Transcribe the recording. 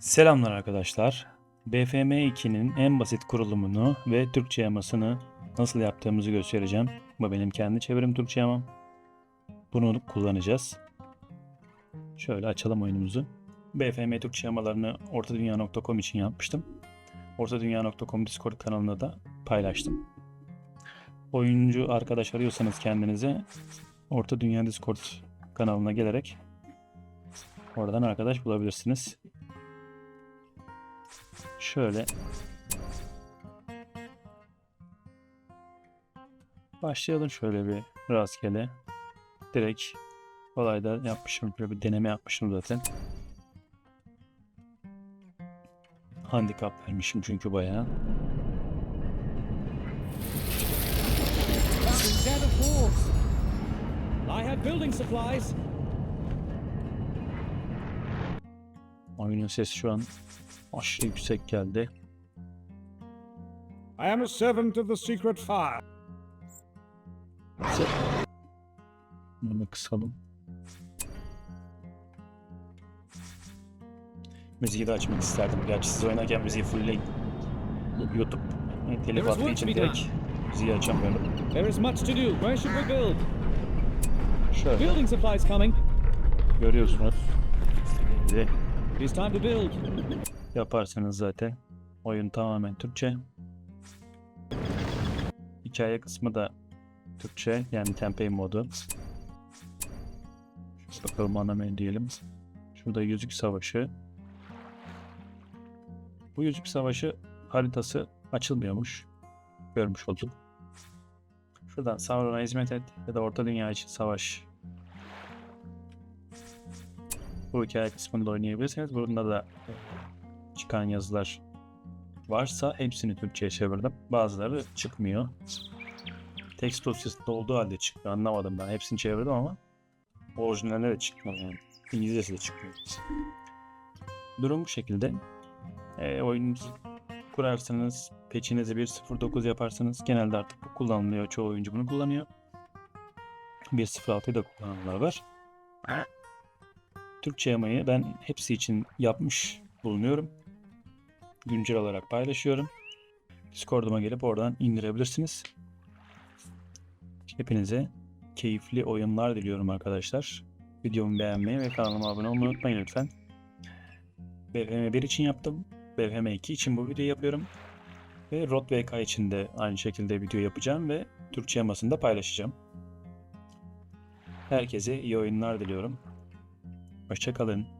Selamlar arkadaşlar. BFM 2'nin en basit kurulumunu ve Türkçe yamasını nasıl yaptığımızı göstereceğim. Bu benim kendi çevirim Türkçe yamam. Bunu kullanacağız. Şöyle açalım oyunumuzu. BFM Türkçe yamalarını ortadunya.com için yapmıştım. Ortadunya.com Discord kanalına da paylaştım. Oyuncu arkadaş arıyorsanız kendinize Orta Dünya Discord kanalına gelerek oradan arkadaş bulabilirsiniz. Şöyle başlayalım şöyle bir rastgele. Direkt olayda yapmışım şöyle bir deneme yapmışım zaten. Handikap vermişim çünkü bayağı. I have building supplies. Oyunun sesi şu an aşırı yüksek geldi. I am a servant of the secret fire. Bunu kısalım. Müziği de açmak isterdim. Gerçi siz oynarken müziği fullleyin. YouTube e, telif attığı work için direkt müziği açamıyorum. There is much to do. Where should we build? Şöyle Building supplies coming. görüyorsunuz. İstediğinizi It is time to build. Yaparsanız zaten oyun tamamen Türkçe. Hikaye kısmı da Türkçe yani campaign modu. Şöyle bakalım ana menü diyelim. Şurada Yüzük Savaşı. Bu Yüzük Savaşı haritası açılmıyormuş. Görmüş olduk. Şuradan Sauron'a hizmet et ya da Orta Dünya için savaş. Bu hikaye kısmında oynayabilirsiniz. Burada da çıkan yazılar varsa hepsini Türkçe'ye çevirdim. Bazıları çıkmıyor. Text dosyasında olduğu halde çıkmıyor. Anlamadım ben. Hepsini çevirdim ama orijinalde de çıkmıyor yani. İngilizcesi de çıkmıyor. Durum bu şekilde. E, oyununuzu kurarsanız, patch'inizi 1.09 yaparsanız genelde artık bu kullanılıyor. Çoğu oyuncu bunu kullanıyor. 1.06'yı da kullananlar var. Türkçe yamayı ben hepsi için yapmış bulunuyorum. Güncel olarak paylaşıyorum. Discord'uma gelip oradan indirebilirsiniz. Hepinize keyifli oyunlar diliyorum arkadaşlar. Videomu beğenmeyi ve kanalıma abone olmayı unutmayın lütfen. BFM 1 için yaptım. BFM 2 için bu videoyu yapıyorum. Ve Rot VK için de aynı şekilde video yapacağım ve Türkçe yamasını da paylaşacağım. Herkese iyi oyunlar diliyorum. Hoşçakalın.